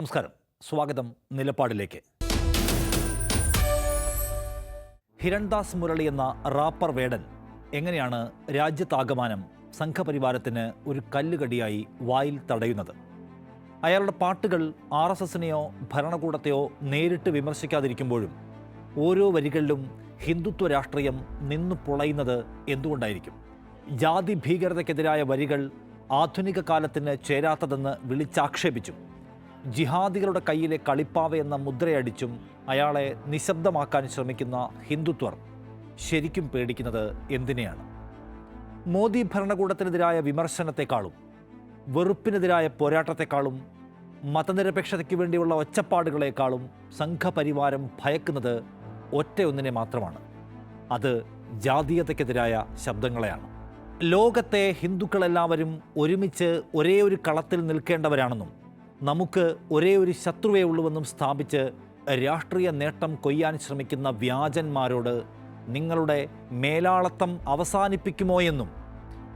നമസ്കാരം. സ്വാഗതം നിലപാടിലേക്ക്. ഹിരൺദാസ് മുരളി എന്ന റാപ്പർ വേടൻ എങ്ങനെയാണ് രാജ്യത്താകമാനം സംഘപരിവാരത്തിന് ഒരു കല്ലുകടിയായി വായിൽ തടയുന്നത്? അയാളുടെ പാട്ടുകൾ ആർ എസ് എസിനെയോ ഭരണകൂടത്തെയോ നേരിട്ട് വിമർശിക്കാതിരിക്കുമ്പോഴും ഓരോ വരികളിലും ഹിന്ദുത്വ രാഷ്ട്രീയം നിന്നു പൊളയുന്നത് എന്തുകൊണ്ടായിരിക്കും? ജാതി ഭീകരതയ്ക്കെതിരായ വരികൾ ആധുനിക കാലത്തിന് ചേരാത്തതെന്ന് വിളിച്ചാക്ഷേപിച്ചു ജിഹാദികളുടെ കയ്യിലെ കളിപ്പാവ എന്ന മുദ്രയടിച്ചും അയാളെ നിശബ്ദമാക്കാൻ ശ്രമിക്കുന്ന ഹിന്ദുത്വർ ശരിക്കും പേടിക്കുന്നത് എന്തിനെയാണ്? മോദി ഭരണകൂടത്തിനെതിരായ വിമർശനത്തെക്കാളും വെറുപ്പിനെതിരായ പോരാട്ടത്തെക്കാളും മതനിരപേക്ഷതയ്ക്ക് വേണ്ടിയുള്ള ഒച്ചപ്പാടുകളെക്കാളും സംഘപരിവാരം ഭയക്കുന്നത് ഒറ്റയൊന്നിനെ മാത്രമാണ്. അത് ജാതീയതയ്ക്കെതിരായ ശബ്ദങ്ങളെയാണ്. ലോകത്തെ ഹിന്ദുക്കളെല്ലാവരും ഒരുമിച്ച് ഒരേ ഒരു കളത്തിൽ നിൽക്കേണ്ടവരാണെന്നും നമുക്ക് ഒരേ ഒരു ശത്രുവേ ഉള്ളുവെന്നും സ്ഥാപിച്ച് രാഷ്ട്രീയ നേട്ടം കൊയ്യാൻ ശ്രമിക്കുന്ന വ്യാജന്മാരോട് നിങ്ങളുടെ മേലാളത്തം അവസാനിപ്പിക്കുമോ എന്നും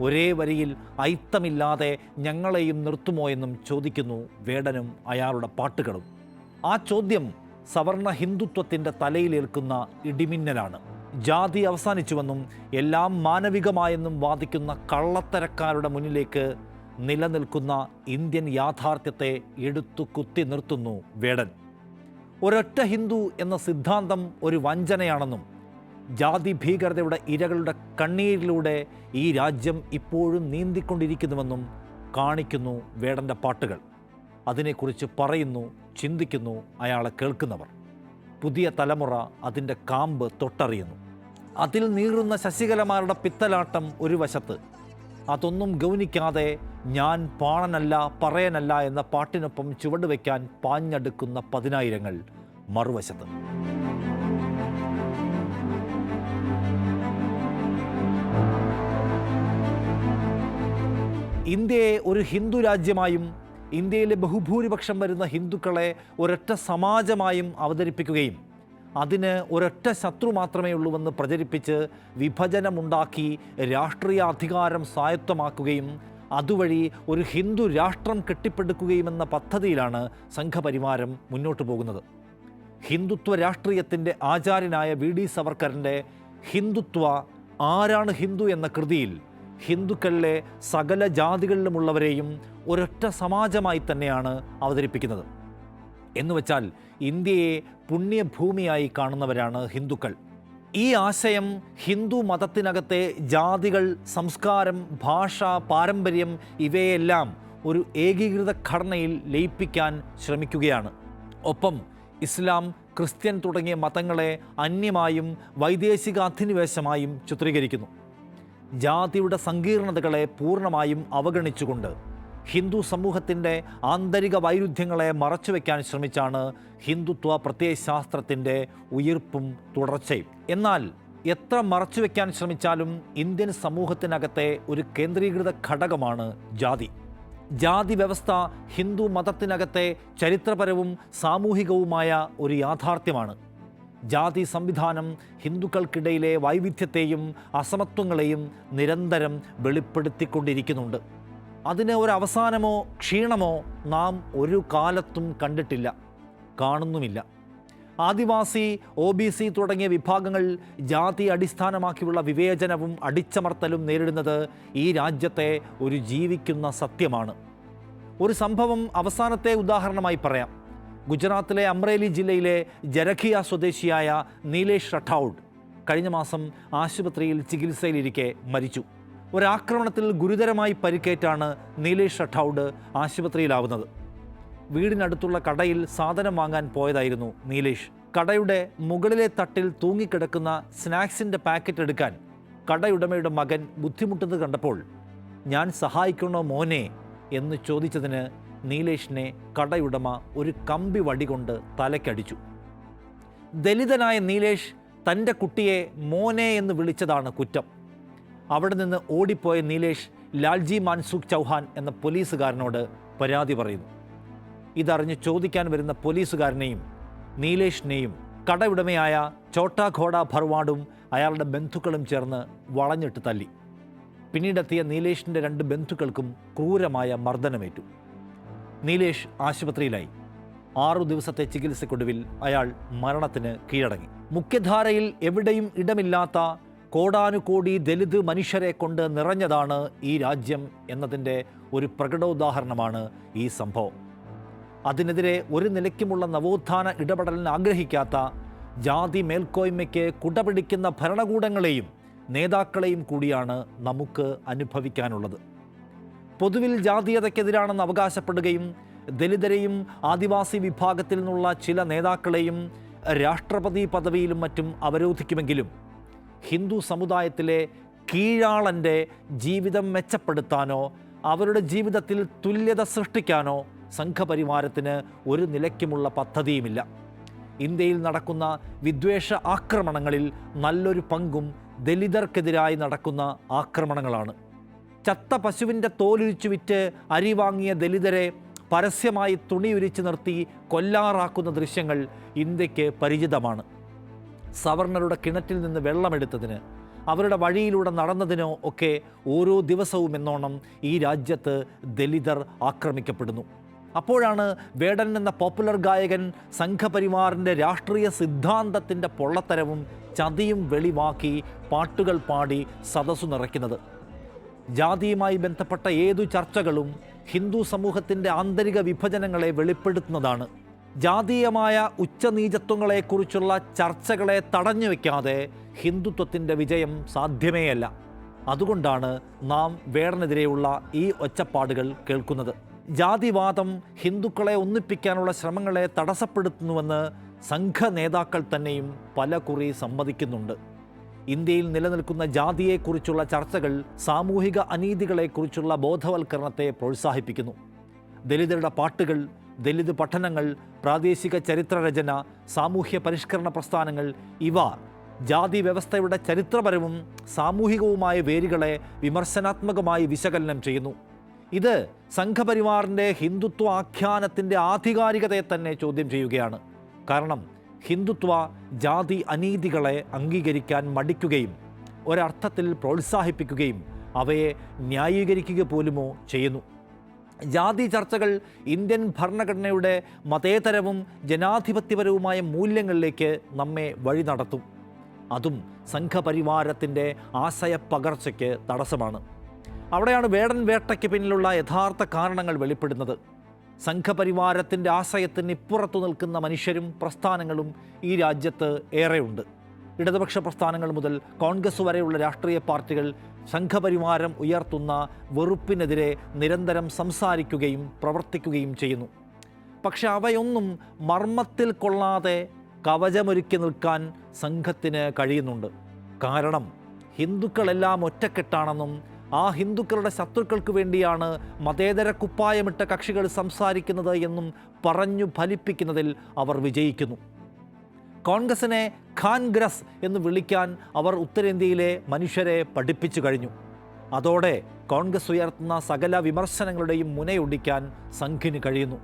ഒരേ വരിയിൽ ഐത്തമില്ലാതെ ഞങ്ങളെയും നിർത്തുമോ എന്നും ചോദിക്കുന്നു വേടനും അയാളുടെ പാട്ടുകളും. ആ ചോദ്യം സവർണ ഹിന്ദുത്വത്തിന്റെ തലയിലേൽക്കുന്ന ഇടിമിന്നലാണ്. ജാതി അവസാനിച്ചുവെന്നും എല്ലാം മാനവികമായെന്നും വാദിക്കുന്ന കള്ളത്തരക്കാരുടെ മുന്നിലേക്ക് നിലനിൽക്കുന്ന ഇന്ത്യൻ യാഥാർത്ഥ്യത്തെ എടുത്തു കുത്തി നിർത്തുന്നു വേടൻ. ഒരൊറ്റ ഹിന്ദു എന്ന സിദ്ധാന്തം ഒരു വഞ്ചനയാണെന്നും ജാതി ഭീകരതയുടെ ഇരകളുടെ കണ്ണീരിലൂടെ ഈ രാജ്യം ഇപ്പോഴും നീന്തിക്കൊണ്ടിരിക്കുന്നുവെന്നും കാണിക്കുന്നു വേടന്റെ പാട്ടുകൾ. അതിനെക്കുറിച്ച് പറയുന്നു ചിന്തിക്കുന്നു അയാളെ കേൾക്കുന്നവർ. പുതിയ തലമുറ അതിന്റെ കാമ്പ് തൊട്ടറിയുന്നു. അതിൽ നീറുന്ന ശശികലമാരുടെ പിത്തലാട്ടം ഒരു വശത്ത് അതൊന്നും ഗൗനിക്കാതെ ഞാൻ പാണനല്ല പറയനല്ല എന്ന പാട്ടിനൊപ്പം ചുവടുവെക്കാൻ പാഞ്ഞടുക്കുന്ന പതിനായിരങ്ങൾ മറുവശത്ത്. ഇന്ത്യയെ ഒരു ഹിന്ദു രാജ്യമായും ഇന്ത്യയിലെ ബഹുഭൂരിപക്ഷം വരുന്ന ഹിന്ദുക്കളെ ഒരൊറ്റ സമാജമായും അവതരിപ്പിക്കുകയും അതിന് ഒരൊറ്റ ശത്രു മാത്രമേ ഉള്ളൂവെന്ന് പ്രചരിപ്പിച്ച് വിഭജനമുണ്ടാക്കി രാഷ്ട്രീയ അധികാരം സ്വായത്തമാക്കുകയും അതുവഴി ഒരു ഹിന്ദു രാഷ്ട്രം കെട്ടിപ്പടുക്കുകയുമെന്ന പദ്ധതിയിലാണ് സംഘപരിവാരം മുന്നോട്ടു പോകുന്നത്. ഹിന്ദുത്വ രാഷ്ട്രീയത്തിന്റെ ആചാര്യനായ വി. ഡി. സവർക്കറിന്റെ ഹിന്ദുത്വ ആരാണ് ഹിന്ദു എന്ന കൃതിയിൽ ഹിന്ദുക്കളിലെ സകല ജാതികളിലുമുള്ളവരെയും ഒരൊറ്റ സമാജമായി തന്നെയാണ് അവതരിപ്പിക്കുന്നത്. എന്നുവെച്ചാൽ ഇന്ത്യയെ പുണ്യഭൂമിയായി കാണുന്നവരാണ് ഹിന്ദുക്കൾ. ഈ ആശയം ഹിന്ദു മതത്തിനകത്തെ ജാതികൾ സംസ്കാരം ഭാഷ പാരമ്പര്യം ഇവയെല്ലാം ഒരു ഏകീകൃത ഘടനയിൽ ലയിപ്പിക്കാൻ ശ്രമിക്കുകയാണ്. ഒപ്പം ഇസ്ലാം ക്രിസ്ത്യൻ തുടങ്ങിയ മതങ്ങളെ അന്യമായും വൈദേശിക അധിനിവേശമായും ചിത്രീകരിക്കുന്നു. ജാതിയുടെ സങ്കീർണതകളെ പൂർണമായും അവഗണിച്ചുകൊണ്ട് ഹിന്ദു സമൂഹത്തിന്റെ ആന്തരിക വൈരുദ്ധ്യങ്ങളെ മറച്ചു മറച്ചുവെക്കാൻ ശ്രമിച്ചാണ് ഹിന്ദുത്വ പ്രത്യയശാസ്ത്രത്തിന്റെ ഉയർപ്പും തുടർച്ചയും. എന്നാൽ എത്ര മറച്ചു മറച്ചുവെക്കാൻ ശ്രമിച്ചാലും ഇന്ത്യൻ സമൂഹത്തിനകത്തെ ഒരു കേന്ദ്രീകൃത ഘടകമാണ് ജാതി. ജാതി വ്യവസ്ഥ ഹിന്ദു മതത്തിനകത്തെ ചരിത്രപരവും സാമൂഹികവുമായ ഒരു യാഥാർത്ഥ്യമാണ്. ജാതി സംവിധാനം ഹിന്ദുക്കൾക്കിടയിലെ വൈവിധ്യത്തെയും അസമത്വങ്ങളെയും നിരന്തരം വെളിപ്പെടുത്തിക്കൊണ്ടിരിക്കുന്നുണ്ട്. അതിന് ഒരു അവസാനമോ ക്ഷീണമോ നാം ഒരു കാലത്തും കണ്ടിട്ടില്ല കാണുന്നുമില്ല. ആദിവാസി ഒ ബി സി തുടങ്ങിയ വിഭാഗങ്ങൾ ജാതി അടിസ്ഥാനമാക്കിയുള്ള വിവേചനവും അടിച്ചമർത്തലും നേരിടുന്നത് ഈ രാജ്യത്തെ ഒരു ജീവിക്കുന്ന സത്യമാണ്. ഒരു സംഭവം അവസാനത്തെ ഉദാഹരണമായി പറയാം. ഗുജറാത്തിലെ അമ്രേലി ജില്ലയിലെ ജരഖിയ സ്വദേശിയായ നീലേഷ് റഠൌഡ് കഴിഞ്ഞ മാസം ആശുപത്രിയിൽ ചികിത്സയിലിരിക്കെ മരിച്ചു. ഒരാക്രമണത്തിൽ ഗുരുതരമായി പരിക്കേറ്റാണ് നീലേഷ് റഠൌഡ് ആശുപത്രിയിലാവുന്നത്. വീടിനടുത്തുള്ള കടയിൽ സാധനം വാങ്ങാൻ പോയതായിരുന്നു നീലേഷ്. കടയുടെ മുകളിലെ തട്ടിൽ തൂങ്ങിക്കിടക്കുന്ന സ്നാക്സിന്റെ പാക്കറ്റ് എടുക്കാൻ കടയുടമയുടെ മകൻ ബുദ്ധിമുട്ടുന്നത് കണ്ടപ്പോൾ ഞാൻ സഹായിക്കണോ മോനെ? എന്ന് ചോദിച്ചതിന് നീലേഷിനെ കടയുടമ ഒരു കമ്പി വടി കൊണ്ട് തലക്കടിച്ചു. ദലിതനായ നീലേഷ് തന്റെ കുട്ടിയെ മോനെ എന്ന് വിളിച്ചതാണ് കുറ്റം. അവിടെ നിന്ന് ഓടിപ്പോയ നീലേഷ് ലാൽജി മാൻസുഖ് ചൗഹാൻ എന്ന പോലീസുകാരനോട് പരാതി പറയുന്നു. ഇതറിഞ്ഞ് ചോദിക്കാൻ വരുന്ന പോലീസുകാരനെയും നീലേഷിനെയും കടയുടമയായ ചോട്ടാ ഘോഡ ഭർവാഡും അയാളുടെ ബന്ധുക്കളും ചേർന്ന് വളഞ്ഞിട്ട് തല്ലി. പിന്നീടെത്തിയ നീലേഷിന്റെ രണ്ട് ബന്ധുക്കൾക്കും ക്രൂരമായ മർദ്ദനമേറ്റു. നീലേഷ് ആശുപത്രിയിലായി. ആറു ദിവസത്തെ ചികിത്സയ്ക്കൊടുവിൽ അയാൾ മരണത്തിന് കീഴടങ്ങി. മുഖ്യധാരയിൽ എവിടെയും ഇടമില്ലാത്ത കോടാനുകോടി ദലിത് മനുഷ്യരെ കൊണ്ട് നിറഞ്ഞതാണ് ഈ രാജ്യം എന്നതിന്റെ ഒരു പ്രകടോദാഹരണമാണ് ഈ സംഭവം. അതിനെതിരെ ഒരു നിലയ്ക്കുമുള്ള നവോത്ഥാന ഇടപെടലിന് ആഗ്രഹിക്കാത്ത ജാതി മേൽക്കോയ്മയ്ക്ക് കുടപിടിക്കുന്ന ഭരണകൂടങ്ങളെയും നേതാക്കളെയും കൂടിയാണ് നമുക്ക് അനുഭവിക്കാനുള്ളത്. പൊതുവിൽ ജാതീയതയ്ക്കെതിരാണെന്ന് അവകാശപ്പെടുകയും ദലിതരെയും ആദിവാസി വിഭാഗത്തിൽ നിന്നുള്ള ചില നേതാക്കളെയും രാഷ്ട്രപതി പദവിയിലും മറ്റും അവരോധിക്കുമെങ്കിലും ഹിന്ദു സമുദായത്തിലെ കീഴാളന്റെ ജീവിതം മെച്ചപ്പെടുത്താനോ അവരുടെ ജീവിതത്തിൽ തുല്യത സൃഷ്ടിക്കാനോ സംഘപരിവാരത്തിന് ഒരു നിലയ്ക്കുമുള്ള പദ്ധതിയുമില്ല. ഇന്ത്യയിൽ നടക്കുന്ന വിദ്വേഷ ആക്രമണങ്ങളിൽ നല്ലൊരു പങ്കും ദലിതർക്കെതിരായി നടക്കുന്ന ആക്രമണങ്ങളാണ്. ചത്ത പശുവിന്റെ തോലുരിച്ചു വിറ്റ് അരി വാങ്ങിയ ദലിതരെ പരസ്യമായി തുണിയുരിച്ചു നിർത്തി കൊല്ലാറാക്കുന്ന ദൃശ്യങ്ങൾ ഇന്ത്യയ്ക്ക് പരിചിതമാണ്. സവർണരുടെ കിണറ്റിൽ നിന്ന് വെള്ളമെടുത്തതിന് അവരുടെ വഴിയിലൂടെ നടന്നതിനോ ഒക്കെ ഓരോ ദിവസവും എന്നോണം ഈ രാജ്യത്ത് ദലിതർ ആക്രമിക്കപ്പെടുന്നു. അപ്പോഴാണ് വേടൻ എന്ന പോപ്പുലർ ഗായകൻ സംഘപരിവാറിന്റെ രാഷ്ട്രീയ സിദ്ധാന്തത്തിന്റെ പൊള്ളത്തരവും ചതിയും വെളിവാക്കി പാട്ടുകൾ പാടി സദസ്സു നിറയ്ക്കുന്നത്. ജാതിയുമായി ബന്ധപ്പെട്ട ഏതു ചർച്ചകളും ഹിന്ദു സമൂഹത്തിന്റെ ആന്തരിക വിഭജനങ്ങളെ വെളിപ്പെടുത്തുന്നതാണ്. ജാതീയമായ ഉച്ചനീചത്വങ്ങളെക്കുറിച്ചുള്ള ചർച്ചകളെ തടഞ്ഞു വയ്ക്കാതെ ഹിന്ദുത്വത്തിന്റെ വിജയം സാധ്യമേയല്ല. അതുകൊണ്ടാണ് നാം വേടനെതിരെയുള്ള ഈ ഒച്ചപ്പാടുകൾ കേൾക്കുന്നത്. ജാതിവാദം ഹിന്ദുക്കളെ ഒന്നിപ്പിക്കാനുള്ള ശ്രമങ്ങളെ തടസ്സപ്പെടുത്തുന്നുവെന്ന് സംഘ നേതാക്കൾ തന്നെയും പല കുറി സമ്മതിക്കുന്നുണ്ട്. ഇന്ത്യയിൽ നിലനിൽക്കുന്ന ജാതിയെക്കുറിച്ചുള്ള ചർച്ചകൾ സാമൂഹിക അനീതികളെക്കുറിച്ചുള്ള ബോധവൽക്കരണത്തെ പ്രോത്സാഹിപ്പിക്കുന്നു. ദലിതരുടെ പാട്ടുകൾ ദലിത് പഠനങ്ങൾ പ്രാദേശിക ചരിത്രരചന സാമൂഹ്യ പരിഷ്കരണ പ്രസ്ഥാനങ്ങൾ ഇവ ജാതി വ്യവസ്ഥയുടെ ചരിത്രപരവും സാമൂഹികവുമായ വേരുകളെ വിമർശനാത്മകമായി വിശകലനം ചെയ്യുന്നു. ഇത് സംഘപരിവാറിന്റെ ഹിന്ദുത്വ ആഖ്യാനത്തിന്റെ ആധികാരികതയെ തന്നെ ചോദ്യം ചെയ്യുകയാണ്. കാരണം ഹിന്ദുത്വ ജാതി അനീതികളെ അംഗീകരിക്കാൻ മടിക്കുകയും ഒരർത്ഥത്തിൽ പ്രോത്സാഹിപ്പിക്കുകയും അവയെ ന്യായീകരിക്കുക പോലുമോ ചെയ്യുന്നു. ജാതി ചർച്ചകൾ ഇന്ത്യൻ ഭരണഘടനയുടെ മതേതരവും ജനാധിപത്യപരവുമായ മൂല്യങ്ങളിലേക്ക് നമ്മെ വഴി നടത്തും. അതും സംഘപരിവാരത്തിന്റെ ആശയ പകർച്ചയ്ക്ക് തടസ്സമാണ്. അവിടെയാണ് വേടൻ വേട്ടയ്ക്ക് പിന്നിലുള്ള യഥാർത്ഥ കാരണങ്ങൾ വെളിപ്പെടുന്നത്. സംഘപരിവാരത്തിന്റെ ആശയത്തിന് ഇപ്പുറത്തു നിൽക്കുന്ന മനുഷ്യരും പ്രസ്ഥാനങ്ങളും ഈ രാജ്യത്ത് ഏറെയുണ്ട്. ഇടതുപക്ഷ പ്രസ്ഥാനങ്ങൾ മുതൽ കോൺഗ്രസ് വരെയുള്ള രാഷ്ട്രീയ പാർട്ടികൾ സംഘപരിവാരം ഉയർത്തുന്ന വെറുപ്പിനെതിരെ നിരന്തരം സംസാരിക്കുകയും പ്രവർത്തിക്കുകയും ചെയ്യുന്നു. പക്ഷെ അവയൊന്നും മർമ്മത്തിൽ കൊള്ളാതെ കവചമൊരുക്കി നിൽക്കാൻ സംഘത്തിന് കഴിയുന്നുണ്ട്. കാരണം ഹിന്ദുക്കളെല്ലാം ഒറ്റക്കെട്ടാണെന്നും ആ ഹിന്ദുക്കളുടെ ശത്രുക്കൾക്ക് വേണ്ടിയാണ് മതേതര കുപ്പായമിട്ട കക്ഷികൾ സംസാരിക്കുന്നത് എന്നും പറഞ്ഞു ഫലിപ്പിക്കുന്നതിൽ അവർ വിജയിക്കുന്നു. കോൺഗ്രസിനെ ഖാൻഗ്രസ് എന്ന് വിളിക്കാൻ അവർ ഉത്തരേന്ത്യയിലെ മനുഷ്യരെ പഠിപ്പിച്ചു കഴിഞ്ഞു. അതോടെ കോൺഗ്രസ് ഉയർത്തുന്ന സകല വിമർശനങ്ങളുടെയും മുനയൊടിക്കാൻ സംഘിന് കഴിയുന്നു.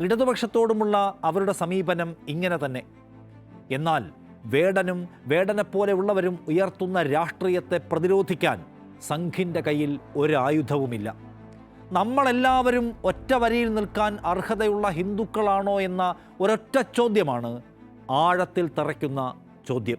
ഇടതുപക്ഷത്തോടുമുള്ള അവരുടെ സമീപനം ഇങ്ങനെ തന്നെ. എന്നാൽ വേടനും വേടനെപ്പോലെയുള്ളവരും ഉയർത്തുന്ന രാഷ്ട്രീയത്തെ പ്രതിരോധിക്കാൻ സംഘിന്റെ കയ്യിൽ ഒരു ആയുധവുമില്ല നമ്മളെല്ലാവരും ഒറ്റ വരിയിൽ നിൽക്കാൻ അർഹതയുള്ള ഹിന്ദുക്കളാണോ എന്ന ഒരൊറ്റ ചോദ്യമാണ് ആഴത്തിൽ തറയ്ക്കുന്ന ചോദ്യം.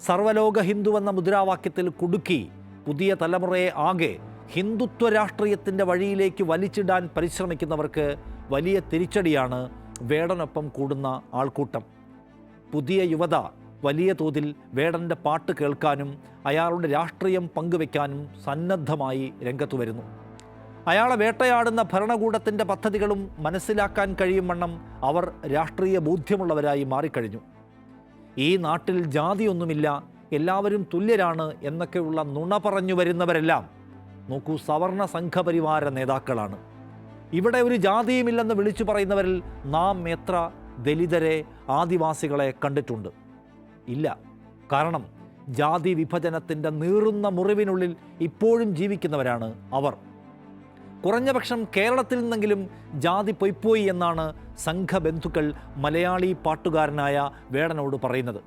സർവലോക ഹിന്ദു എന്ന മുദ്രാവാക്യത്തിൽ കുടുക്കി പുതിയ തലമുറയെ ആകെ ഹിന്ദുത്വ രാഷ്ട്രീയത്തിന്റെ വഴിയിലേക്ക് വലിച്ചിടാൻ പരിശ്രമിക്കുന്നവർക്ക് വലിയ തിരിച്ചടിയാണ് വേടനൊപ്പം കൂടുന്ന ആൾക്കൂട്ടം. പുതിയ യുവത വലിയ തോതിൽ വേടന്റെ പാട്ട് കേൾക്കാനും അയാളുടെ രാഷ്ട്രീയം പങ്കുവെക്കാനും സന്നദ്ധമായി രംഗത്തു വരുന്നു. അയാളെ വേട്ടയാടുന്ന ഭരണകൂടത്തിന്റെ പദ്ധതികളും മനസ്സിലാക്കാൻ കഴിയും വണ്ണം അവർ രാഷ്ട്രീയ ബോധ്യമുള്ളവരായി മാറിക്കഴിഞ്ഞു. ഈ നാട്ടിൽ ജാതിയൊന്നുമില്ല എല്ലാവരും തുല്യരാണ് എന്നൊക്കെയുള്ള നുണ പറഞ്ഞു വരുന്നവരെല്ലാം നോക്കൂ സവർണ സംഘപരിവാര നേതാക്കളാണ്. ഇവിടെ ഒരു ജാതിയുമില്ലെന്ന് വിളിച്ചു പറയുന്നവരിൽ നാം എത്ര ദലിതരെ ആദിവാസികളെ കണ്ടിട്ടുണ്ട്. ഇല്ല കാരണം ജാതി വിഭജനത്തിന്റെ നീറുന്ന മുറിവിനുള്ളിൽ ഇപ്പോഴും ജീവിക്കുന്നവരാണ് അവർ. കുറഞ്ഞപക്ഷം കേരളത്തിൽ നിന്നെങ്കിലും ജാതി പൊയ്പോയി എന്നാണ് സംഘബന്ധുക്കൾ മലയാളി പാട്ടുകാരനായ വേടനോട് പറയുന്നത്.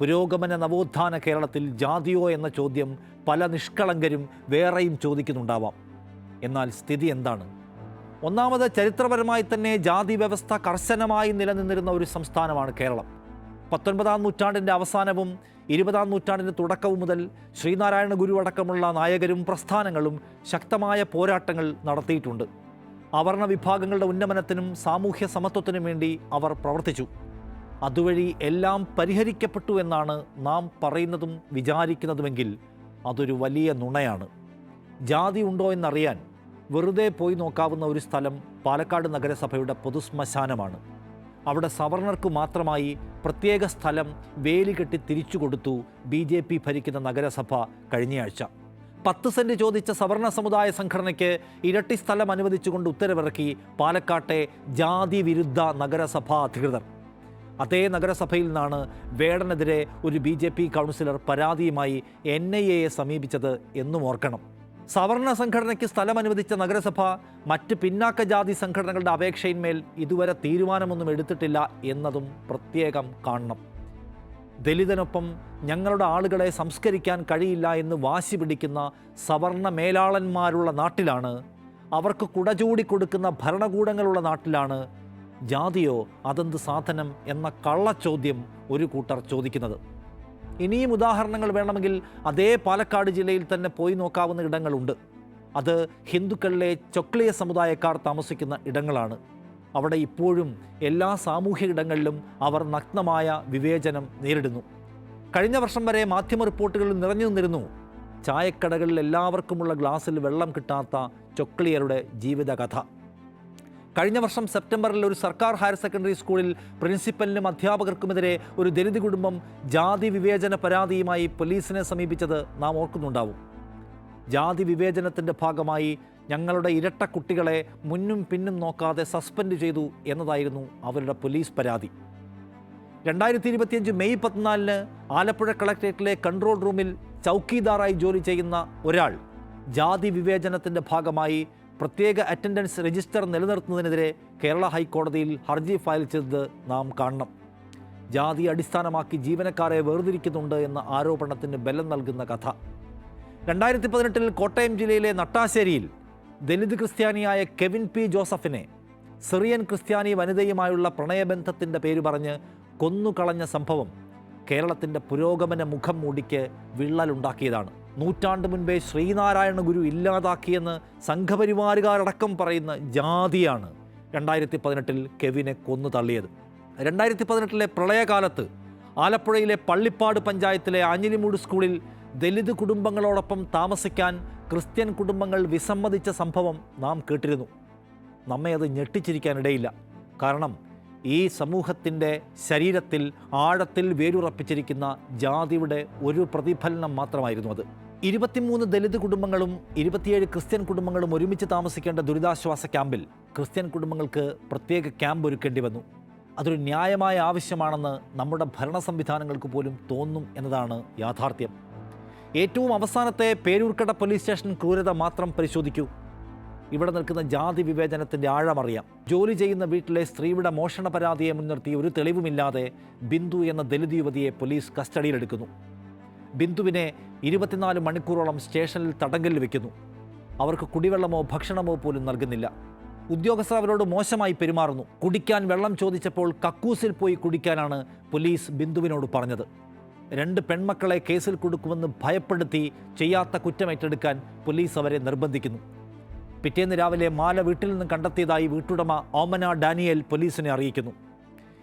പുരോഗമന നവോത്ഥാന കേരളത്തിൽ ജാതിയോ എന്ന ചോദ്യം പല നിഷ്കളങ്കരും വേറെയും ചോദിക്കുന്നുണ്ടാവാം. എന്നാൽ സ്ഥിതി എന്താണ്? ഒന്നാമത് ചരിത്രപരമായി തന്നെ ജാതി വ്യവസ്ഥ കർശനമായി നിലനിന്നിരുന്ന ഒരു സംസ്ഥാനമാണ് കേരളം. പത്തൊൻപതാം നൂറ്റാണ്ടിന്റെ അവസാനവും ഇരുപതാം നൂറ്റാണ്ടിന്റെ തുടക്കവും മുതൽ ശ്രീനാരായണ ഗുരു അടക്കമുള്ള നായകരും പ്രസ്ഥാനങ്ങളും ശക്തമായ പോരാട്ടങ്ങൾ നടത്തിയിട്ടുണ്ട്. അവർണ വിഭാഗങ്ങളുടെ ഉന്നമനത്തിനും സാമൂഹ്യ സമത്വത്തിനും വേണ്ടി അവർ പ്രവർത്തിച്ചു. അതുവഴി എല്ലാം പരിഹരിക്കപ്പെട്ടു എന്നാണ് നാം പറയുന്നതും വിചാരിക്കുന്നതുമെങ്കിൽ അതൊരു വലിയ നുണയാണ്. ജാതി ഉണ്ടോ എന്നറിയാൻ വെറുതെ പോയി നോക്കാവുന്ന ഒരു സ്ഥലം പാലക്കാട് നഗരസഭയുടെ പൊതുശ്മശാനമാണ്. അവിടെ സവർണർക്ക് മാത്രമായി പ്രത്യേക സ്ഥലം വേലി കെട്ടി തിരിച്ചു കൊടുത്തു ബി ജെ പി ഭരിക്കുന്ന നഗരസഭ കഴിഞ്ഞയാഴ്ച. പത്ത് സെന്റ് ചോദിച്ച സവർണ സമുദായ സംഘടനയ്ക്ക് ഇരട്ടി സ്ഥലം അനുവദിച്ചുകൊണ്ട് ഉത്തരവിറക്കി പാലക്കാട്ടെ ജാതി വിരുദ്ധ നഗരസഭാ അധികൃതർ. അതേ നഗരസഭയിൽ നിന്നാണ് വേടനെതിരെ ഒരു ബി ജെ പി കൗൺസിലർ പരാതിയുമായി എൻ ഐ എയെ സമീപിച്ചത് എന്നും ഓർക്കണം. സവർണ സംഘടനയ്ക്ക് സ്ഥലം അനുവദിച്ച നഗരസഭ മറ്റ് പിന്നാക്ക ജാതി സംഘടനകളുടെ അപേക്ഷയിന്മേൽ ഇതുവരെ തീരുമാനമൊന്നും എടുത്തിട്ടില്ല എന്നതും പ്രത്യേകം കാണണം. ദലിതനൊപ്പം ഞങ്ങളുടെ ആളുകളെ സംസ്കരിക്കാൻ കഴിയില്ല എന്ന് വാശി പിടിക്കുന്ന സവർണ മേലാളന്മാരുള്ള നാട്ടിലാണ് അവർക്ക് കുടചൂടി കൊടുക്കുന്ന ഭരണകൂടങ്ങളുള്ള നാട്ടിലാണ് ജാതിയോ അതെന്ത് സാധനം എന്ന കള്ളച്ചോദ്യം ഒരു കൂട്ടർ ചോദിക്കുന്നത്. ഇനിയും ഉദാഹരണങ്ങൾ വേണമെങ്കിൽ അതേ പാലക്കാട് ജില്ലയിൽ തന്നെ പോയി നോക്കാവുന്ന ഇടങ്ങളുണ്ട്. അത് ഹിന്ദുക്കളിലെ ചൊക്ലിയ സമുദായക്കാർ താമസിക്കുന്ന ഇടങ്ങളാണ്. അവിടെ ഇപ്പോഴും എല്ലാ സാമൂഹ്യ ഇടങ്ങളിലും അവർ നഗ്നമായ വിവേചനം നേരിടുന്നു. കഴിഞ്ഞ വർഷം വരെ മാധ്യമ റിപ്പോർട്ടുകളിൽ നിറഞ്ഞു നിന്നിരുന്നു ചായക്കടകളിൽ എല്ലാവർക്കുമുള്ള ഗ്ലാസ്സിൽ വെള്ളം കിട്ടാത്ത ചൊക്ലിയരുടെ ജീവിതകഥ. കഴിഞ്ഞ വർഷം സെപ്റ്റംബറിൽ ഒരു സർക്കാർ ഹയർ സെക്കൻഡറി സ്കൂളിൽ പ്രിൻസിപ്പലിനും അധ്യാപകർക്കുമെതിരെ ഒരു ദലിത് കുടുംബം ജാതി വിവേചന പരാതിയുമായി പോലീസിനെ സമീപിച്ചത് നാം ഓർക്കുന്നുണ്ടാവും. ജാതി വിവേചനത്തിന്റെ ഭാഗമായി ഞങ്ങളുടെ ഇരട്ട കുട്ടികളെ മുന്നും പിന്നും നോക്കാതെ സസ്പെൻഡ് ചെയ്തു എന്നതായിരുന്നു അവരുടെ പോലീസ് പരാതി. രണ്ടായിരത്തി ഇരുപത്തിയഞ്ച് മെയ് പതിനാലിന് ആലപ്പുഴ കളക്ട്രേറ്റിലെ കൺട്രോൾ റൂമിൽ ചൗക്കീദാറായി ജോലി ചെയ്യുന്ന ഒരാൾ ജാതി വിവേചനത്തിന്റെ ഭാഗമായി പ്രത്യേക അറ്റൻഡൻസ് രജിസ്റ്റർ നിലനിർത്തുന്നതിനെതിരെ കേരള ഹൈക്കോടതിയിൽ ഹർജി ഫയൽ ചെയ്തത് നാം കാണണം. ജാതി അടിസ്ഥാനമാക്കി ജീവനക്കാരെ വേർതിരിക്കുന്നുണ്ട് എന്ന ആരോപണത്തിന് ബലം നൽകുന്ന കഥ. രണ്ടായിരത്തി പതിനെട്ടിൽ കോട്ടയം ജില്ലയിലെ നട്ടാശ്ശേരിയിൽ ദലിത് ക്രിസ്ത്യാനിയായ കെവിൻ പി ജോസഫിനെ സിറിയൻ ക്രിസ്ത്യാനി വനിതയുമായുള്ള പ്രണയബന്ധത്തിന്റെ പേര് പറഞ്ഞ് കൊന്നുകളഞ്ഞ സംഭവം കേരളത്തിന്റെ പുരോഗമന മുഖം മൂടിക്ക് വിള്ളലുണ്ടാക്കിയതാണ്. നൂറ്റാണ്ട് മുൻപേ ശ്രീനാരായണ ഗുരു ഇല്ലാതാക്കിയെന്ന് സംഘപരിവാരുകാരടക്കം പറയുന്ന ജാതിയാണ് രണ്ടായിരത്തി പതിനെട്ടിൽ കെവിനെ കൊന്നു തള്ളിയത്. രണ്ടായിരത്തി പതിനെട്ടിലെ പ്രളയകാലത്ത് ആലപ്പുഴയിലെ പള്ളിപ്പാട് പഞ്ചായത്തിലെ ആഞ്ഞിലിമൂട് സ്കൂളിൽ ദലിത് കുടുംബങ്ങളോടൊപ്പം താമസിക്കാൻ ക്രിസ്ത്യൻ കുടുംബങ്ങൾ വിസമ്മതിച്ച സംഭവം നാം കേട്ടിരുന്നു. നമ്മെ അത് ഞെട്ടിച്ചിരിക്കാനിടയില്ല. കാരണം ഈ സമൂഹത്തിന്റെ ശരീരത്തിൽ ആഴത്തിൽ വേരുറപ്പിച്ചിരിക്കുന്ന ജാതിയുടെ ഒരു പ്രതിഫലനം മാത്രമായിരുന്നു അത്. ഇരുപത്തിമൂന്ന് ദലിത് കുടുംബങ്ങളും ഇരുപത്തിയേഴ് ക്രിസ്ത്യൻ കുടുംബങ്ങളും ഒരുമിച്ച് താമസിക്കേണ്ട ദുരിതാശ്വാസ ക്യാമ്പിൽ ക്രിസ്ത്യൻ കുടുംബങ്ങൾക്ക് പ്രത്യേക ക്യാമ്പ് ഒരുക്കേണ്ടി വന്നു. അതൊരു ന്യായമായ ആവശ്യമാണെന്ന് നമ്മുടെ ഭരണ സംവിധാനങ്ങൾക്ക് പോലും തോന്നും എന്നതാണ് യാഥാർത്ഥ്യം. ഏറ്റവും അവസാനത്തെ പേരൂർക്കട പോലീസ് സ്റ്റേഷൻ ക്രൂരത മാത്രം പരിശോധിക്കൂ. ഇവിടെ നിൽക്കുന്ന ജാതി വിവേചനത്തിന്റെ ആഴമറിയാം. ജോലി ചെയ്യുന്ന വീട്ടിലെ സ്ത്രീയുടെ മോഷണ പരാതിയെ മുൻനിർത്തി ഒരു തെളിവുമില്ലാതെ ബിന്ദു എന്ന ദലിത് യുവതിയെ പോലീസ് കസ്റ്റഡിയിലെടുക്കുന്നു. ബിന്ദുവിനെ ഇരുപത്തിനാല് മണിക്കൂറോളം സ്റ്റേഷനിൽ തടങ്കലിൽ വെക്കുന്നു. അവർക്ക് കുടിവെള്ളമോ ഭക്ഷണമോ പോലും നൽകുന്നില്ല. ഉദ്യോഗസ്ഥർ അവരോട് മോശമായി പെരുമാറുന്നു. കുടിക്കാൻ വെള്ളം ചോദിച്ചപ്പോൾ കക്കൂസിൽ പോയി കുടിക്കാനാണ് പോലീസ് ബിന്ദുവിനോട് പറഞ്ഞത്. രണ്ട് പെൺമക്കളെ കേസിൽ കൊടുക്കുമെന്ന് ഭയപ്പെടുത്തി ചെയ്യാത്ത കുറ്റമേറ്റെടുക്കാൻ പോലീസ് അവരെ നിർബന്ധിക്കുന്നു. പിറ്റേന്ന് രാവിലെ മാല വീട്ടിൽ നിന്ന് കണ്ടെത്തിയതായി വീട്ടുടമ ഓമന ഡാനിയൽ പോലീസിനെ അറിയിക്കുന്നു.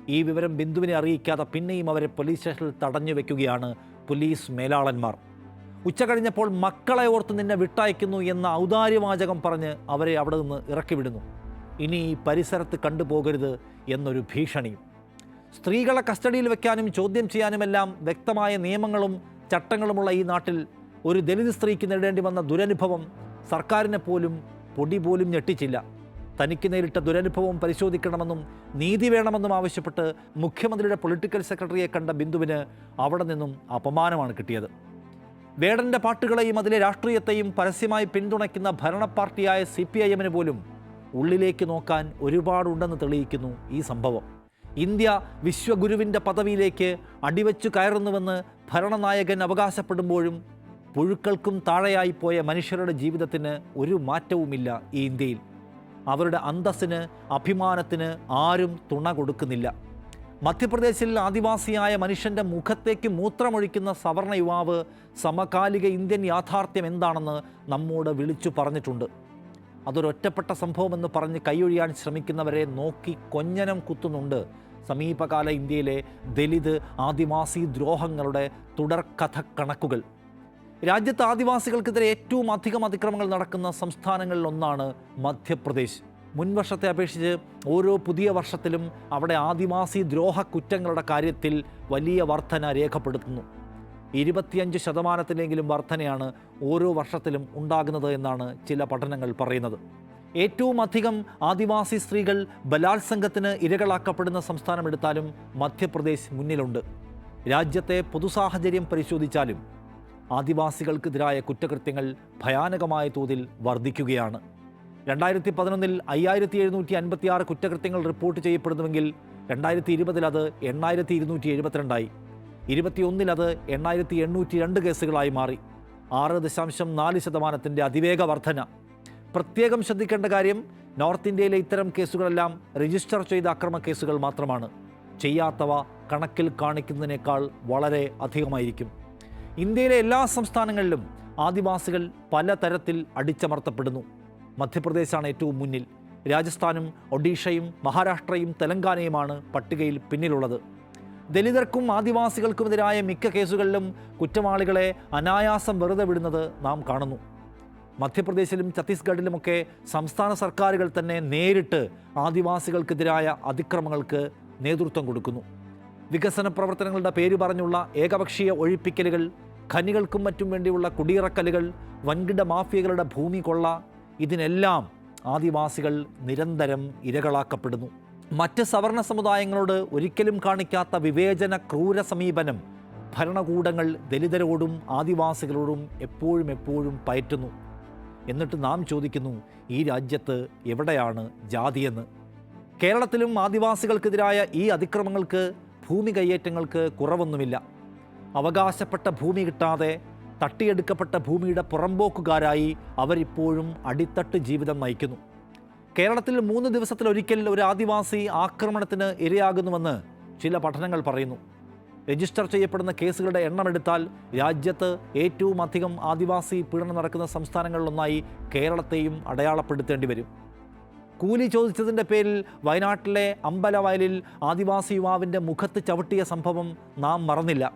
ഈ വിവരം ബിന്ദുവിനെ അറിയിക്കാതെ പിന്നെയും അവരെ പോലീസ് സ്റ്റേഷനിൽ തടഞ്ഞു വെക്കുകയാണ് പോലീസ് മേലാളന്മാർ. ഉച്ച കഴിഞ്ഞപ്പോൾ മക്കളെ ഓർത്ത് നിന്നെ വിട്ടയക്കുന്നു എന്ന ഔദാര്യവാചകം പറഞ്ഞ് അവരെ അവിടെ നിന്ന് ഇറക്കിവിടുന്നു. ഇനി ഈ പരിസരത്ത് കണ്ടുപോകരുത് എന്നൊരു ഭീഷണിയും. സ്ത്രീകളെ കസ്റ്റഡിയിൽ വെക്കാനും ചോദ്യം ചെയ്യാനുമെല്ലാം വ്യക്തമായ നിയമങ്ങളും ചട്ടങ്ങളുമുള്ള ഈ നാട്ടിൽ ഒരു ദലിത് സ്ത്രീക്ക് നേരിടേണ്ടി വന്ന ദുരനുഭവം സർക്കാരിനെ പോലും പൊടി പോലും ഞെട്ടിച്ചില്ല. തനിക്ക് നേരിട്ട ദുരനുഭവം പരിശോധിക്കണമെന്നും നീതി വേണമെന്നും ആവശ്യപ്പെട്ട് മുഖ്യമന്ത്രിയുടെ പൊളിറ്റിക്കൽ സെക്രട്ടറിയെ കണ്ട ബിന്ദുവിന് അവിടെ നിന്നും അപമാനമാണ് കിട്ടിയത്. വേടന്റെ പാട്ടുകളെയും അതിലെ രാഷ്ട്രീയത്തെയും പരസ്യമായി പിന്തുണയ്ക്കുന്ന ഭരണ പാർട്ടിയായ സി പി ഐ എമ്മിന് പോലും ഉള്ളിലേക്ക് നോക്കാൻ ഒരുപാടുണ്ടെന്ന് തെളിയിക്കുന്നു ഈ സംഭവം. ഇന്ത്യ വിശ്വഗുരുവിന്റെ പദവിയിലേക്ക് അടിവച്ചു കയറുന്നുവെന്ന് ഭരണനായകൻ അവകാശപ്പെടുമ്പോഴും പുഴുക്കൾക്കും താഴെയായി പോയ മനുഷ്യരുടെ ജീവിതത്തിന് ഒരു മാറ്റവുമില്ല ഈ ഇന്ത്യയിൽ. അവരുടെ അന്തസ്സിന് അഭിമാനത്തിന് ആരും തുണ കൊടുക്കുന്നില്ല. മധ്യപ്രദേശിൽ ആദിവാസിയായ മനുഷ്യന്റെ മുഖത്തേക്ക് മൂത്രമൊഴിക്കുന്ന സവർണ യുവാവ് സമകാലിക ഇന്ത്യൻ യാഥാർത്ഥ്യം എന്താണെന്ന് നമ്മോട് വിളിച്ചു പറഞ്ഞിട്ടുണ്ട്. അതൊരൊറ്റപ്പെട്ട സംഭവമെന്ന് പറഞ്ഞ് കൈയൊഴിയാൻ ശ്രമിക്കുന്നവരെ നോക്കി കൊഞ്ഞനം കുത്തുന്നുണ്ട് സമീപകാല ഇന്ത്യയിലെ ദലിത് ആദിവാസി ദ്രോഹങ്ങളുടെ തുടർക്കഥ കണക്കുകൾ രാജ്യത്ത് ആദിവാസികൾക്കെതിരെ ഏറ്റവും അധികം അതിക്രമങ്ങൾ നടക്കുന്ന സംസ്ഥാനങ്ങളിൽ ഒന്നാണ് മധ്യപ്രദേശ് മുൻവർഷത്തെ അപേക്ഷിച്ച് ഓരോ പുതിയ വർഷത്തിലും അവിടെ ആദിവാസി ദ്രോഹ കുറ്റങ്ങളുടെ കാര്യത്തിൽ വലിയ വർധന രേഖപ്പെടുത്തുന്നു. ഇരുപത്തിയഞ്ച് ശതമാനത്തിലെങ്കിലും വർധനയാണ് ഓരോ വർഷത്തിലും ഉണ്ടാകുന്നത് എന്നാണ് ചില പഠനങ്ങൾ പറയുന്നത്. ഏറ്റവും അധികം ആദിവാസി സ്ത്രീകൾ ബലാത്സംഗത്തിന് ഇരകളാക്കപ്പെടുന്ന സംസ്ഥാനമെടുത്താലും മധ്യപ്രദേശ് മുന്നിലുണ്ട്. രാജ്യത്തെ പൊതുസാഹചര്യം പരിശോധിച്ചാലും ആദിവാസികൾക്കെതിരായ കുറ്റകൃത്യങ്ങൾ ഭയാനകമായ തോതിൽ വർദ്ധിക്കുകയാണ്. രണ്ടായിരത്തി പതിനൊന്നിൽ അയ്യായിരത്തി എഴുന്നൂറ്റി അൻപത്തി ആറ് കുറ്റകൃത്യങ്ങൾ റിപ്പോർട്ട് ചെയ്യപ്പെടുന്നുവെങ്കിൽ രണ്ടായിരത്തി ഇരുപതിൽ അത് എണ്ണായിരത്തി ഇരുന്നൂറ്റി എഴുപത്തിരണ്ടായി ഇരുപത്തിയൊന്നിൽ അത് എണ്ണായിരത്തി എണ്ണൂറ്റി രണ്ട് കേസുകളായി മാറി. ആറ് ദശാംശം നാല് ശതമാനത്തിന്റെ അതിവേഗ വർധന. പ്രത്യേകം ശ്രദ്ധിക്കേണ്ട കാര്യം നോർത്ത് ഇന്ത്യയിലെ ഇത്തരം കേസുകളെല്ലാം രജിസ്റ്റർ ചെയ്ത അക്രമ കേസുകൾ മാത്രമാണ്. ചെയ്യാത്തവ കണക്കിൽ കാണിക്കുന്നതിനേക്കാൾ വളരെ അധികമായിരിക്കും. ഇന്ത്യയിലെ എല്ലാ സംസ്ഥാനങ്ങളിലും ആദിവാസികൾ പലതരത്തിൽ അടിച്ചമർത്തപ്പെടുന്നു. മധ്യപ്രദേശാണ് ഏറ്റവും മുന്നിൽ. രാജസ്ഥാനും ഒഡീഷയും മഹാരാഷ്ട്രയും തെലങ്കാനയുമാണ് പട്ടികയിൽ പിന്നിലുള്ളത്. ദലിതർക്കും ആദിവാസികൾക്കുമെതിരായ മിക്ക കേസുകളിലും കുറ്റവാളികളെ അനായാസം വെറുതെ വിടുന്നത് നാം കാണുന്നു. മധ്യപ്രദേശിലും ഛത്തീസ്ഗഡിലുമൊക്കെ സംസ്ഥാന സർക്കാരുകൾ തന്നെ നേരിട്ട് ആദിവാസികൾക്കെതിരായ അതിക്രമങ്ങൾക്ക് നേതൃത്വം കൊടുക്കുന്നു. വികസന പ്രവർത്തനങ്ങളുടെ പേര് പറഞ്ഞുള്ള ഏകപക്ഷീയ ഒഴിപ്പിക്കലുകൾ ഖനികൾക്കും മറ്റും വേണ്ടിയുള്ള കുടിയിറക്കലുകൾ വൻകിട മാഫിയകളുടെ ഭൂമി കൊള്ള ഇതിനെല്ലാം ആദിവാസികൾ നിരന്തരം ഇരകളാക്കപ്പെടുന്നു. മറ്റ് സവർണ സമുദായങ്ങളോട് ഒരിക്കലും കാണിക്കാത്ത വിവേചന ക്രൂര സമീപനം ഭരണകൂടങ്ങൾ ദലിതരോടും ആദിവാസികളോടും എപ്പോഴും എപ്പോഴും പയറ്റുന്നു. എന്നിട്ട് നാം ചോദിക്കുന്നു ഈ രാജ്യത്ത് എവിടെയാണ് ജാതിയെന്ന്? കേരളത്തിലും ആദിവാസികൾക്കെതിരായ ഈ അതിക്രമങ്ങൾക്ക് ഭൂമി കയ്യേറ്റങ്ങൾക്ക് കുറവൊന്നുമില്ല. അവകാശപ്പെട്ട ഭൂമി കിട്ടാതെ തട്ടിയെടുക്കപ്പെട്ട ഭൂമിയുടെ പുറമ്പോക്കുകാരായി അവരിപ്പോഴും അടിത്തട്ട് ജീവിതം നയിക്കുന്നു. കേരളത്തിൽ മൂന്ന് ദിവസത്തിലൊരിക്കൽ ഒരു ആദിവാസി ആക്രമണത്തിന് ഇരയാകുന്നുവെന്ന് ചില പഠനങ്ങൾ പറയുന്നു. രജിസ്റ്റർ ചെയ്യപ്പെടുന്ന കേസുകളുടെ എണ്ണം എടുത്താൽ രാജ്യത്ത് ഏറ്റവും അധികം ആദിവാസി പീഡനം നടക്കുന്ന സംസ്ഥാനങ്ങളിലൊന്നായി കേരളത്തെയും അടയാളപ്പെടുത്തേണ്ടി വരും. കൂലി ചോദിച്ചതിന്റെ പേരിൽ വയനാട്ടിലെ അമ്പലവയലിൽ ആദിവാസി യുവാവിന്റെ മുഖത്ത് ചവിട്ടിയ സംഭവം നാം മറന്നില്ല.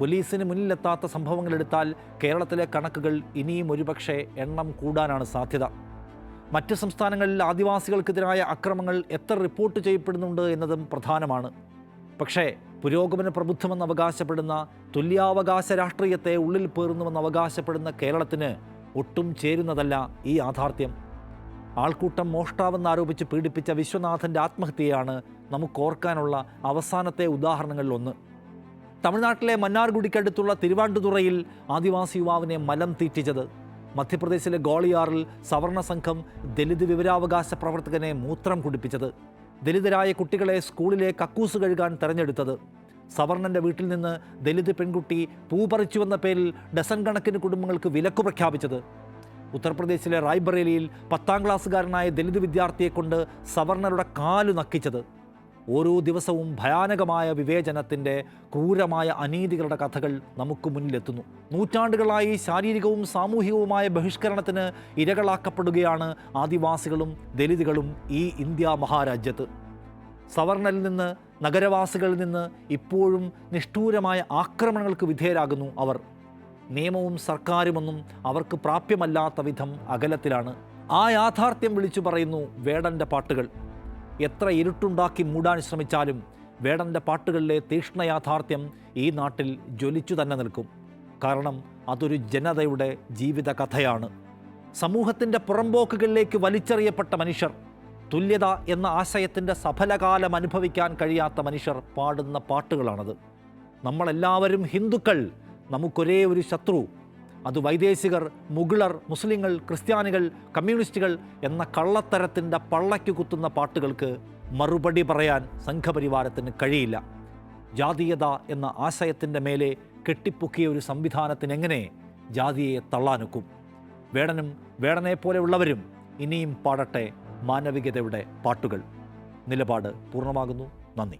പോലീസിന് മുന്നിലെത്താത്ത സംഭവങ്ങളെടുത്താൽ കേരളത്തിലെ കണക്കുകൾ ഇനിയും ഒരുപക്ഷെ എണ്ണം കൂടാനാണ് സാധ്യത. മറ്റ് സംസ്ഥാനങ്ങളിൽ ആദിവാസികൾക്കെതിരായ അക്രമങ്ങൾ എത്ര റിപ്പോർട്ട് ചെയ്യപ്പെടുന്നുണ്ട് എന്നതും പ്രധാനമാണ്. പക്ഷേ പുരോഗമന പ്രബുദ്ധമെന്ന് അവകാശപ്പെടുന്ന തുല്യാവകാശ രാഷ്ട്രീയത്തെ ഉള്ളിൽ പേറുന്നുവെന്ന് അവകാശപ്പെടുന്ന കേരളത്തിന് ഒട്ടും ചേരുന്നതല്ല ഈ യാഥാർത്ഥ്യം. ആൾക്കൂട്ടം മോഷ്ടാവെന്ന് ആരോപിച്ച് പീഡിപ്പിച്ച വിശ്വനാഥന്റെ ആത്മഹത്യയാണ് നമുക്ക് ഓർക്കാനുള്ള അവസാനത്തെ ഉദാഹരണങ്ങളിലൊന്ന്. തമിഴ്നാട്ടിലെ മന്നാർഗുഡിക്കടുത്തുള്ള തിരുവാണ്ടുതുറയിൽ ആദിവാസി യുവാവിനെ മലം തീറ്റിച്ചത്. മധ്യപ്രദേശിലെ ഗോളിയാറിൽ സവർണ സംഘം ദലിത് വിവരാവകാശ പ്രവർത്തകനെ മൂത്രം കുടിപ്പിച്ചത്. ദലിതരായ കുട്ടികളെ സ്കൂളിലെ കക്കൂസ് കഴുകാൻ തെരഞ്ഞെടുത്തത്. സവർണന്റെ വീട്ടിൽ നിന്ന് ദലിത് പെൺകുട്ടി പൂ പറിച്ചുവെന്ന പേരിൽ ഡസൻ കണക്കിന് കുടുംബങ്ങൾക്ക് വിലക്ക് പ്രഖ്യാപിച്ചത്. ഉത്തർപ്രദേശിലെ റായ്ബറേലിയിൽ പത്താം ക്ലാസ്സുകാരനായ ദലിത് വിദ്യാർത്ഥിയെക്കൊണ്ട് സവർണറുടെ കാലു നക്കിച്ചത്. ഓരോ ദിവസവും ഭയാനകമായ വിവേചനത്തിന്റെ ക്രൂരമായ അനീതികളുടെ കഥകൾ നമുക്ക് മുന്നിലെത്തുന്നു. നൂറ്റാണ്ടുകളായി ശാരീരികവും സാമൂഹികവുമായ ബഹിഷ്കരണത്തിന് ഇരകളാക്കപ്പെടുകയാണ് ആദിവാസികളും ദലിതുകളും ഈ ഇന്ത്യ മഹാരാജ്യത്ത്. സവർണരിൽ നിന്ന് നഗരവാസികളിൽ നിന്ന് ഇപ്പോഴും നിഷ്ഠൂരമായ ആക്രമണങ്ങൾക്ക് വിധേയരാകുന്നു അവർ. നിയമവും സർക്കാരുമൊന്നും അവർക്ക് പ്രാപ്യമല്ലാത്ത വിധം അകലത്തിലാണ്. ആ യാഥാർത്ഥ്യം വിളിച്ചു പറയുന്നു വേടന്റെ പാട്ടുകൾ. എത്ര ഇരുട്ടുണ്ടാക്കി മൂടാൻ ശ്രമിച്ചാലും വേടന്റെ പാട്ടുകളിലെ തീക്ഷ്ണ യാഥാർത്ഥ്യം ഈ നാട്ടിൽ ജ്വലിച്ചു തന്നെ നിൽക്കും. കാരണം അതൊരു ജനതയുടെ ജീവിത കഥയാണ് സമൂഹത്തിന്റെ പുറംപോക്കുകളിലേക്ക് വലിച്ചെറിയപ്പെട്ട മനുഷ്യർ തുല്യത എന്ന ആശയത്തിന്റെ സഫലകാലം അനുഭവിക്കാൻ കഴിയാത്ത മനുഷ്യർ പാടുന്ന പാട്ടുകളാണത്. നമ്മളെല്ലാവരും ഹിന്ദുക്കൾ നമുക്കൊരേ ഒരു ശത്രു. അത് വൈദേശികർ മുഗളർ മുസ്ലിങ്ങൾ ക്രിസ്ത്യാനികൾ കമ്മ്യൂണിസ്റ്റുകൾ എന്ന കള്ളത്തരത്തിന്റെ പള്ളയ്ക്ക് കുത്തുന്ന പാട്ടുകൾക്ക് മറുപടി പറയാൻ സംഘപരിവാരത്തിന് കഴിയില്ല. ജാതീയത എന്ന ആശയത്തിന്റെ മേലെ കെട്ടിപ്പൊക്കിയ ഒരു സംവിധാനത്തിന് എങ്ങനെ ജാതിയെ തള്ളാനൊക്കും? വേടനും വേടനെ പോലെയുള്ളവരും ഇനിയും പാടട്ടെ മാനവികതയുടെ പാട്ടുകൾ. നിലപാട് പൂർണമാകുന്നു. നന്ദി.